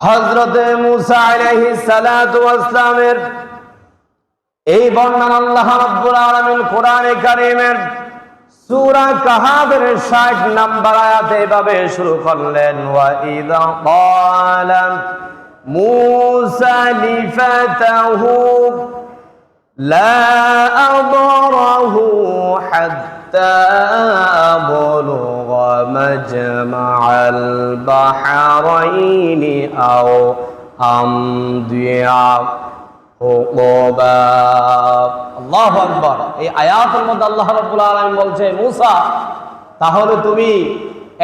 হজরতে মুসা আলাইহি সালাতু ওয়াসসালামের এই বর্ণনা আল্লাহ রাব্বুল আলামিন কোরআনে কারীমের সূরা কাহাবের 60 নাম্বার আয়াতে এভাবে শুরু করলেন, ওয়া লা আদরাহু হাত্তা أبلغ مجمع البحرين أو أمضي حقبا আল্লাহ আকবর এই আয়াতের মধ্যে আল্লাহ রাব্বুল আলামিন বলছে মুসা তাহলে তুমি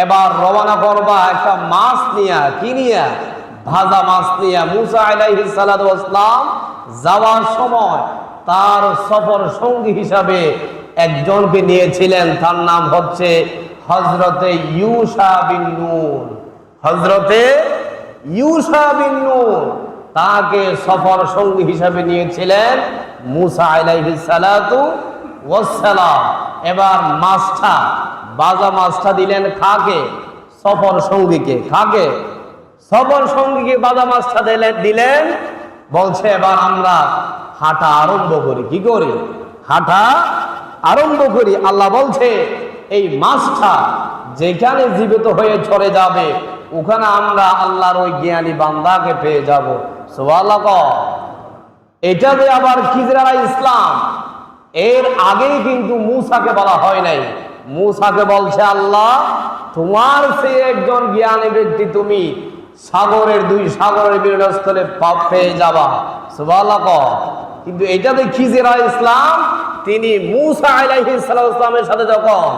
এবার রওনা করবা একটা মাছ নিয়া কি নিয়া ভাজা মাছ নিয়া মুসা আলাইহিস সালাতু ওয়াসসালাম যাওয়ার সময় তার সফর সঙ্গী হিসাবে একজনকে নিয়েছিলেন, তার নাম হচ্ছে হজরতে ইউসা বিন নূর। হজরতে ইউসা বিন নূর তাকে সফর সঙ্গী হিসাবে নিয়েছিলেন মুসা আলাইহিস সালাতু ওয়াসসালাম। এবার মাছটা, বাজা মাছটা দিলেন খাকে সফর সঙ্গীকে। খাকে সফর সঙ্গীকে বাজা মাছটা দিলেন দিলেন, বলছে এবার আমরা হাঁটা আরম্ভ করি। কি করি? হাঁটা আরম্ভ করি। আল্লাহ বলছে, এই মাছটা যেখানে জীবিত হয়ে চলে যাবে, ওখানে আমরা আল্লাহর ওই জ্ঞানী বান্দাকে পেয়ে যাব। সোয়াল্লাহ এটা যে আবার খিজরারা ইসলাম, এর আগেই কিন্তু মুসাকে বলা হয় নাই। মুসাকে বলছে, আল্লাহ, তোমার সে একজন জ্ঞানী ব্যক্তি তুমি সাগরের দুই সাগরের পাপ পেয়ে যাবা। সুবহানাল্লাহ। কিন্তু এটা এটাতে খিজেরা ইসলাম তিনি মুসা আলাইহি সালামের সাথে যখন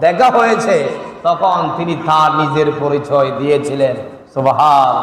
দেখা হয়েছে, তখন তিনি তার নিজের পরিচয় দিয়েছিলেন। সুবহান।